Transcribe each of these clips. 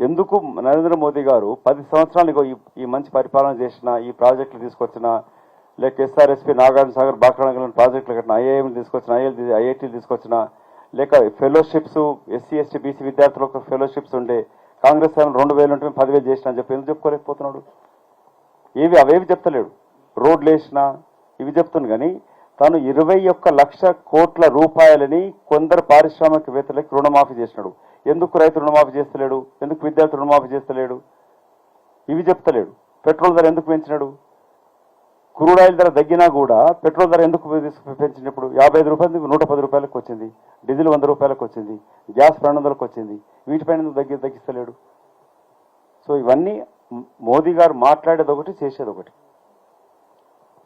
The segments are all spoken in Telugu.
ఎందుకు నరేంద్ర మోదీ గారు పది సంవత్సరాలు ఈ- మంచి పరిపాలన చేసిన ఈ ప్రాజెక్టులు తీసుకొచ్చిన లేక ఎస్ఆర్ఎస్పీ నాగార్జున సాగర్ బాక్రానగర్ ప్రాజెక్టులు కట్టిన ఐఐఎం తీసుకొచ్చిన ఐఎల్ ఐఐటీలు తీసుకొచ్చిన లేక ఫెలోషిప్స్ ఎస్సీ ఎస్టీ బీసీ విద్యార్థులకు ఫెలోషిప్స్ ఉండే కాంగ్రెస్ ఆయన రెండు వేలు ఉంటే పదివేలు చేసిన అని చెప్పి ఎందుకు చెప్పుకోలేకపోతున్నాడు? ఏవి అవేవి చెప్తలేడు. రోడ్లు వేసిన ఇవి చెప్తుంది కానీ తాను ఇరవై ఒక్క లక్ష కోట్ల రూపాయలని కొందరు పారిశ్రామికవేత్తలకు రుణమాఫీ చేసినాడు. ఎందుకు రైతు రుణమాఫీ చేస్తలేడు? ఎందుకు విద్యార్థి రుణమాఫీ చేస్తలేడు? ఇవి చెప్తలేడు. పెట్రోల్ ధర ఎందుకు పెంచినాడు? క్రూడ్ ఆయిల్ ధర తగ్గినా కూడా పెట్రోల్ ధర ఎందుకు పెంచినప్పుడు? యాభై ఐదు రూపాయలు నూట పది రూపాయలకు వచ్చింది. డీజిల్ వంద రూపాయలకు వచ్చింది. గ్యాస్ రెండు వందలకు వచ్చింది. వీటిపైన ఎందుకు తగ్గి తగ్గిస్తలేడు? సో ఇవన్నీ మోదీ గారు మాట్లాడేది ఒకటి చేసేది ఒకటి.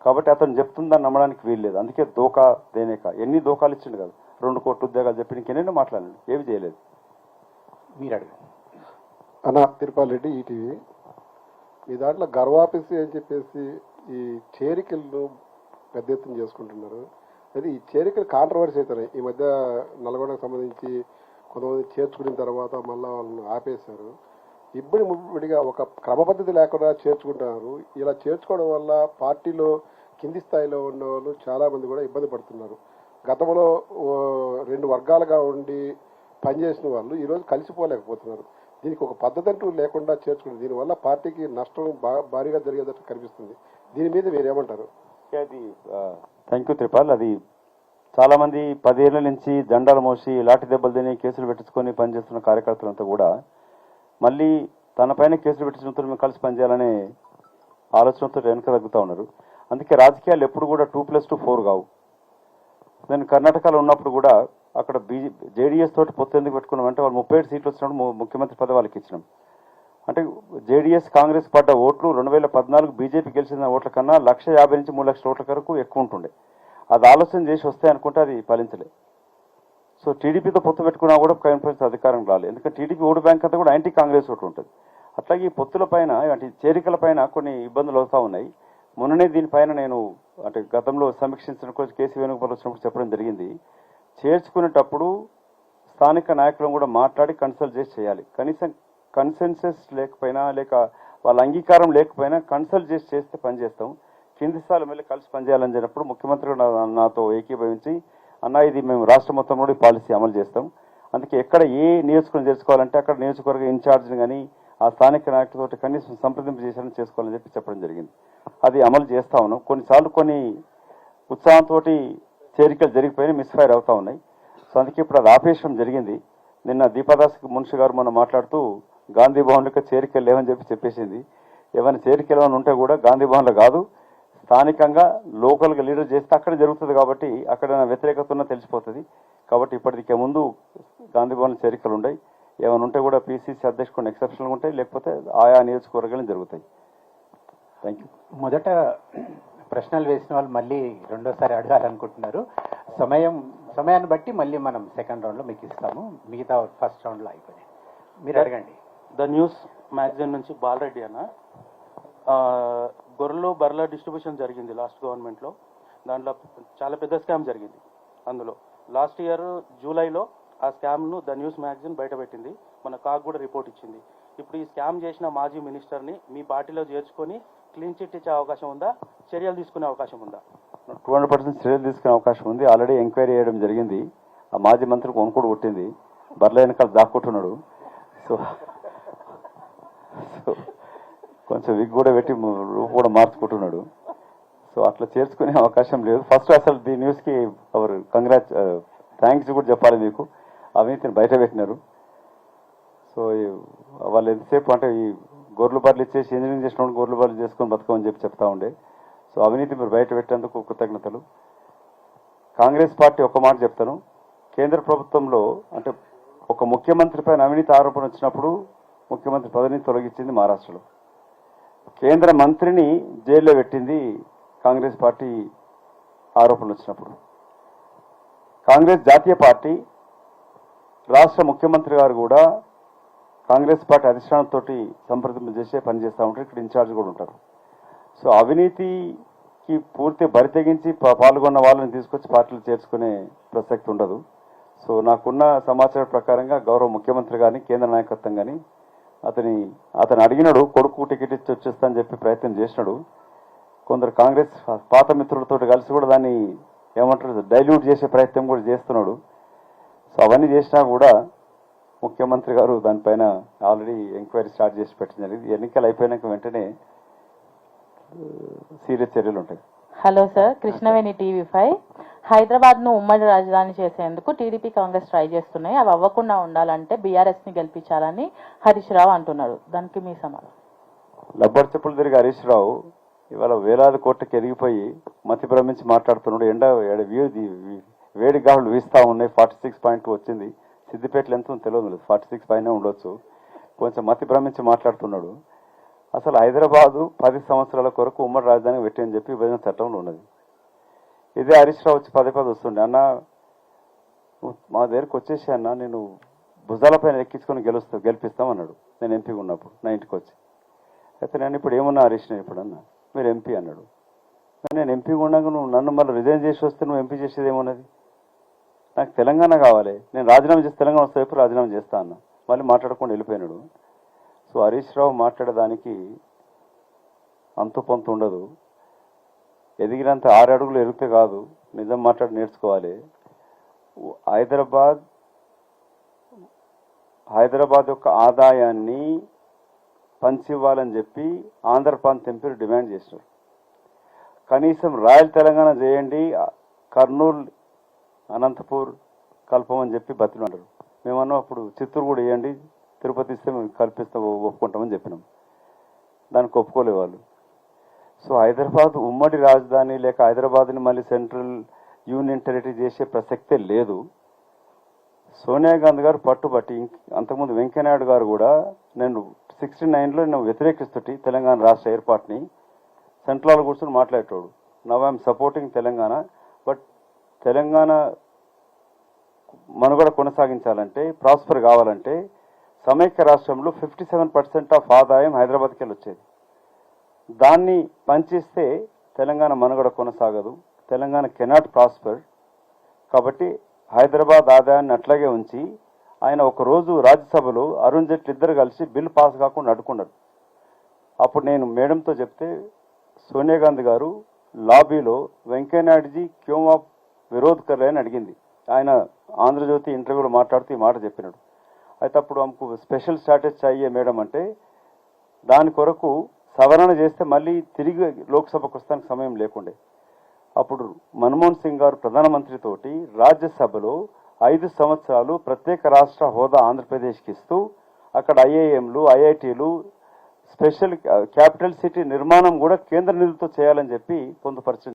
కాబట్టి అతను చెప్తుందని నమ్మడానికి వీల్లేదు అందుకే దోకా దేనేక. ఎన్ని దోకాలు ఇచ్చిండు కదా. రెండు కోట్ల ఉద్యోగాలు చెప్పి ఇంకెన్నెన్నో మాట్లాడండి ఏవి చేయలేదు. మీరు అడగండి అన్న తిరుపతి రెడ్డి ఈటీవీ. మీ దాంట్లో గర్వాపిసి అని చెప్పేసి ఈ చేరికలను పెద్ద ఎత్తున చేసుకుంటున్నారు. అది ఈ చేరికలు కాంట్రవర్సీ అవుతున్నాయి ఈ మధ్య నల్గొండకు సంబంధించి కొంతమంది చేర్చుకున్న తర్వాత మళ్ళీ వాళ్ళని ఆపేశారు. ఇబ్బడి ముడిగా ఒక క్రమ పద్ధతి లేకుండా చేర్చుకుంటున్నారు. ఇలా చేర్చుకోవడం వల్ల పార్టీలో కింది స్థాయిలో ఉన్న వాళ్ళు చాలామంది కూడా ఇబ్బంది పడుతున్నారు. గతంలో రెండు వర్గాలుగా ఉండి పనిచేసిన వాళ్ళు ఈరోజు కలిసిపోలేకపోతున్నారు. దీనికి ఒక పద్ధతి అంటూ లేకుండా చేర్చుకుంటారు దీనివల్ల పార్టీకి నష్టం భారీగా జరిగేటట్టు కనిపిస్తుంది. దీని మీద మీరు ఏమంటారు అది థ్యాంక్ యూ త్రిపాల్ అది చాలామంది పదేళ్ళ నుంచి జెండాలు మోసి లాఠీ దెబ్బలు తిని కేసులు పెట్టించుకొని పనిచేస్తున్న కార్యకర్తలంతా కూడా మళ్ళీ తనపైన కేసులు పెట్టించినంతో మేము కలిసి పనిచేయాలనే ఆలోచనతో వెనక తగ్గుతూ ఉన్నారు. అందుకే రాజకీయాలు ఎప్పుడు కూడా టూ ప్లస్ టూ ఫోర్ కావు. నేను కర్ణాటకలో ఉన్నప్పుడు కూడా అక్కడ బీజే జేడీఎస్ తోటి పొత్తు ఎందుకు పెట్టుకున్నాం? అంటే వాళ్ళు ముప్పై ఏడు సీట్లు వచ్చినప్పుడు ముఖ్యమంత్రి పదవి వాళ్ళకి ఇచ్చినాం. అంటే జేడీఎస్ కాంగ్రెస్ పడ్డ ఓట్లు రెండు వేల పద్నాలుగు బీజేపీ గెలిచిన ఓట్ల కన్నా లక్ష యాభై నుంచి మూడు లక్షల ఓట్ల వరకు ఎక్కువ ఉంటుండే. అది ఆలోచన చేసి వస్తే అనుకుంటే అది ఫలించలే. సో టీడీపీతో పొత్తు పెట్టుకున్నా కూడా కాంగ్రెస్ అధికారం రాలేదు ఎందుకంటే టీడీపీ ఓటు బ్యాంక్ అంతా కూడా యాంటీ కాంగ్రెస్ ఓటు ఉంటుంది. అట్లాగే ఈ పొత్తుల పైన అంటే చేరికల పైన కొన్ని ఇబ్బందులు అవుతా ఉన్నాయి. మొన్ననే దీనిపైన నేను అంటే గతంలో సమీక్షించిన కొంచెం కేసీ వేణుగోపాల్ వచ్చినప్పుడు చెప్పడం జరిగింది. చేర్చుకునేటప్పుడు స్థానిక నాయకులను కూడా మాట్లాడి కన్సల్ట్ చేసి చేయాలి. కనీసం కన్సెన్సెస్ లేకపోయినా లేక వాళ్ళ అంగీకారం లేకపోయినా కన్సల్ట్ చేసి చేస్తే పనిచేస్తాం కింది స్థాయిలో మళ్ళీ కలిసి పనిచేయాలని చెప్పినప్పుడు ముఖ్యమంత్రి నా- నాతో ఏకీభవించి అన్న ఇది మేము రాష్ట్ర మొత్తం కూడా పాలసీ అమలు చేస్తాం. అందుకే ఎక్కడ ఏ నియోజకవర్గం చేసుకోవాలంటే అక్కడ నియోజకవర్గ ఇన్ఛార్జ్ని కానీ ఆ స్థానిక నాయకులతో కనీసం సంప్రదింపు చేశారని చేసుకోవాలని చెప్పి చెప్పడం జరిగింది. అది అమలు చేస్తా ఉన్నాం. కొన్నిసార్లు కొన్ని ఉత్సాహంతో చేరికలు జరిగిపోయి మిస్ఫైర్ అవుతూ ఉన్నాయి. సో అందుకే ఇప్పుడు అది ఆపేషం జరిగింది. నిన్న దీపాదాస్ మున్షి గారు మనం మాట్లాడుతూ గాంధీ భవన్లకు చేరికలు లేవని చెప్పి చెప్పేసింది. ఏమైనా చేరికలు ఏమైనా ఉంటే కూడా గాంధీ భవన్లో కాదు. స్థానికంగా లోకల్గా లీడర్ చేస్తే అక్కడ జరుగుతుంది కాబట్టి అక్కడ వ్యతిరేకత ఉన్నా తెలిసిపోతుంది. కాబట్టి ఇప్పటికే ముందు గాంధీ భవన్ చేరికలు ఉన్నాయి ఏమైనా ఉంటే కూడా పీసీసీ అధ్యక్షుడు ఎక్సెప్షన్గా ఉంటాయి లేకపోతే ఆయా నియోజకవర్గాలు జరుగుతాయి. థ్యాంక్ యూ మొదట ప్రశ్నలు వేసిన వాళ్ళు మళ్ళీ రెండోసారి అడగాలనుకుంటున్నారు. సమయం సమయాన్ని బట్టి మళ్ళీ మనం సెకండ్ రౌండ్లో మీకు ఇస్తాము. మిగతా ఫస్ట్ రౌండ్లో అయిపోయినాయి. మీరు అడగండి. ద న్యూస్ మ్యాగజైన్ నుంచి బాలరెడ్డి అన్న. గొర్రెలు బర్రెల డిస్ట్రిబ్యూషన్ జరిగింది లాస్ట్ గవర్నమెంట్లో. దాంట్లో చాలా పెద్ద స్కామ్ జరిగింది అందులో. లాస్ట్ ఇయర్ జూలైలో ఆ స్కామ్ను ద న్యూస్ మ్యాగజైన్ బయటపెట్టింది. మన కాక్ కూడా రిపోర్ట్ ఇచ్చింది. ఇప్పుడు ఈ స్కామ్ చేసిన మాజీ మినిస్టర్ని మీ పార్టీలో చేర్చుకొని క్లీన్ చిట్ ఇచ్చే అవకాశం ఉందా? చర్యలు తీసుకునే అవకాశం ఉందా? టూ హండ్రెడ్ పర్సెంట్ చర్యలు తీసుకునే అవకాశం ఉంది. ఆల్రెడీ ఎంక్వైరీ చేయడం జరిగింది. ఆ మాజీ మంత్రికి వణుకుడు కొట్టింది. బర్ల వెనకాల దాక్కుంటున్నాడు. సో సో కొంచెం విగ్ కూడా పెట్టి రూపు కూడా మార్చుకుంటున్నాడు. సో అట్లా చేర్చుకునే అవకాశం లేదు. ఫస్ట్ అసలు ఈ న్యూస్కి అవర్ కంగ్రాచ్ థ్యాంక్స్ కూడా చెప్పాలి మీకు. అవినీతిని బయట పెట్టినారు. సో వాళ్ళు ఎంతసేపు అంటే ఈ గొర్రెలు బర్రెలు ఇచ్చేసి ఇంజనీరింగ్ చేసిన గొర్రెలు బర్రెలు చేసుకొని బతకమని చెప్పి చెప్తా ఉండే. సో అవినీతి మీరు బయట పెట్టేందుకు కృతజ్ఞతలు. కాంగ్రెస్ పార్టీ ఒక మాట చెప్తాను. కేంద్ర ప్రభుత్వంలో అంటే ఒక ముఖ్యమంత్రి పైన అవినీతి ఆరోపణ వచ్చినప్పుడు ముఖ్యమంత్రి పదవిని తొలగించింది మహారాష్ట్రలో. కేంద్ర మంత్రిని జైల్లో పెట్టింది కాంగ్రెస్ పార్టీ ఆరోపణలు వచ్చినప్పుడు. కాంగ్రెస్ జాతీయ పార్టీ రాష్ట్ర ముఖ్యమంత్రి గారు కూడా కాంగ్రెస్ పార్టీ అధిష్టానంతో సంప్రదింపు చేసే పనిచేస్తూ ఉంటారు ఇక్కడ ఇన్ఛార్జ్ కూడా ఉంటారు. సో అవినీతికి పూర్తి బరి తెగించి పాల్గొన్న వాళ్ళని తీసుకొచ్చి పార్టీలు చేర్చుకునే ప్రసక్తి ఉండదు. సో నాకున్న సమాచారం ప్రకారంగా గౌరవ ముఖ్యమంత్రి కానీ కేంద్ర నాయకత్వం కానీ అతని అతను అడిగినాడు కొడుకు టికెట్ ఇచ్చి వచ్చేస్తా అని చెప్పి ప్రయత్నం చేసినాడు. కొందరు కాంగ్రెస్ పాత మిత్రులతో కలిసి కూడా దాన్ని ఏమంటారు డైల్యూట్ చేసే ప్రయత్నం కూడా చేస్తున్నాడు. సో అవన్నీ చేసినా కూడా ముఖ్యమంత్రి గారు దానిపైన ఆల్రెడీ ఎంక్వైరీ స్టార్ట్ చేసి పెట్టింది జరిగింది. ఎన్నికలు అయిపోయినాక వెంటనే సీరియస్ చర్యలు ఉంటాయి. Hello sir Krishnaveni TV five. హైదరాబాద్ను ఉమ్మడి రాజధాని చేసేందుకు టీడీపీ కాంగ్రెస్ ట్రై చేస్తున్నాయి. అవి అవ్వకుండా ఉండాలంటే బీఆర్ఎస్ని గెలిపించాలని హరీష్ రావు అంటున్నారు దానికి మీ సమాధానం. లబ్బర్ చెప్పులు తిరిగి హరీష్ రావు ఇవాళ వేలాది కోట్లకి ఎదిగిపోయి మతి భ్రమించి మాట్లాడుతున్నాడు. ఎండ వేడి గాలులు వీస్తా ఉన్నాయి. ఫార్టీ సిక్స్ పాయింట్ వచ్చింది. సిద్దిపేటలో ఎంత తెలియదు. లేదు ఫార్టీ సిక్స్ పైన ఉండొచ్చు. కొంచెం మతి భ్రమించి మాట్లాడుతున్నాడు. అసలు హైదరాబాదు పది సంవత్సరాల కొరకు ఉమ్మడి రాజధాని పెట్టి అని చెప్పి విభజన చట్టంలో ఉన్నది. ఇదే హరీష్ రావు వచ్చి పదే పదే వస్తుండే. అన్న మా దగ్గరికి వచ్చేసి అన్న నేను భుజాలపైన ఎక్కించుకొని గెలుస్తా గెలిపిస్తాం అన్నాడు. నేను ఎంపీ ఉన్నప్పుడు నా ఇంటికి వచ్చి. అయితే నేను ఇప్పుడు ఏమన్నా హరీష్ నేను ఇప్పుడు అన్న? మీరు ఎంపీ అన్నాడు. నేను ఎంపీ ఉండగా నువ్వు నన్ను మళ్ళీ రిజైన్ చేసి వస్తే నువ్వు ఎంపీ చేసేది ఏమన్నది? నాకు తెలంగాణ కావాలి. నేను రాజీనామా చేసి తెలంగాణ వస్తే రాజీనామా చేస్తా అన్న. మళ్ళీ మాట్లాడకుండా వెళ్ళిపోయినాడు. సో హరీష్ రావు మాట్లాడేదానికి అంతు పొంతు ఉండదు. ఎదిగినంత ఆరు అడుగులు ఎరిగితే కాదు. నిజం మాట్లాడి నేర్చుకోవాలి. హైదరాబాద్ హైదరాబాద్ యొక్క ఆదాయాన్ని పంచివ్వాలని చెప్పి ఆంధ్ర ప్రాంత ఎంపీలు డిమాండ్ చేశారు కనీసం రాయల్ తెలంగాణ చేయండి. కర్నూలు అనంతపూర్ కల్పమని చెప్పి బతిలాడారు మేమన్నా అప్పుడు చిత్తూరు కూడా వేయండి తిరుపతి ఇస్తే మేము కల్పిస్తాం ఒప్పుకుంటామని చెప్పినాం. దానికి ఒప్పుకోలే వాళ్ళు. సో హైదరాబాద్ ఉమ్మడి రాజధాని లేక హైదరాబాద్ని మళ్ళీ సెంట్రల్ యూనియన్ టెరిటరీ చేసే ప్రసక్తే లేదు. సోనియా గాంధీ గారు పట్టుబట్టి ఇంక- అంతకుముందు వెంకయ్యనాయుడు గారు కూడా నేను సిక్స్టీ నైన్లో నేను వ్యతిరేకిస్తుంటే తెలంగాణ రాష్ట్ర ఏర్పాటుని సెంట్రల్ కూర్చొని మాట్లాడేటోడు. Now I'm supporting Telangana but Telangana మనుగడ కొనసాగించాలంటే ప్రాస్పర్ కావాలంటే సమైక్య రాష్ట్రంలో ఫిఫ్టీ సెవెన్ పర్సెంట్ ఆఫ్ ఆదాయం హైదరాబాద్కి వెళ్ళి వచ్చేది. దాన్ని పంచిస్తే తెలంగాణ మనుగడ కొనసాగదు. Telangana cannot prosper. కాబట్టి హైదరాబాద్ ఆదాయాన్ని అట్లాగే ఉంచి ఆయన ఒక రోజు రాజ్యసభలో అరుణ్ జైట్లీ ఇద్దరు కలిసి బిల్ పాస్ కాకుండా అడ్డుకున్నారు అప్పుడు నేను మేడంతో చెప్తే సోనియా గాంధీ గారు లాబీలో వెంకయ్యనాయుడుజీ క్యూమ్ ఆఫ్ విరోధ్ కర్లే అని అడిగింది. ఆయన ఆంధ్రజ్యోతి ఇంటర్వ్యూలో మాట్లాడుతూ ఈ మాట చెప్పినాడు. అయితే అప్పుడు ఆమెకు స్పెషల్ స్టాటస్ అయ్యే మేడం అంటే దాని కొరకు సవరణ చేస్తే మళ్ళీ తిరిగి లోక్సభకు వస్తానికి సమయం లేకుండే. అప్పుడు మన్మోహన్ సింగ్ గారు ప్రధానమంత్రితోటి రాజ్యసభలో ఐదు సంవత్సరాలు ప్రత్యేక రాష్ట్ర హోదా ఆంధ్రప్రదేశ్కి ఇస్తూ అక్కడ ఐఐఎంలు ఐఐటీలు స్పెషల్ క్యాపిటల్ సిటీ నిర్మాణం కూడా కేంద్ర నిధులతో చేయాలని చెప్పి పొందుపరిచింది.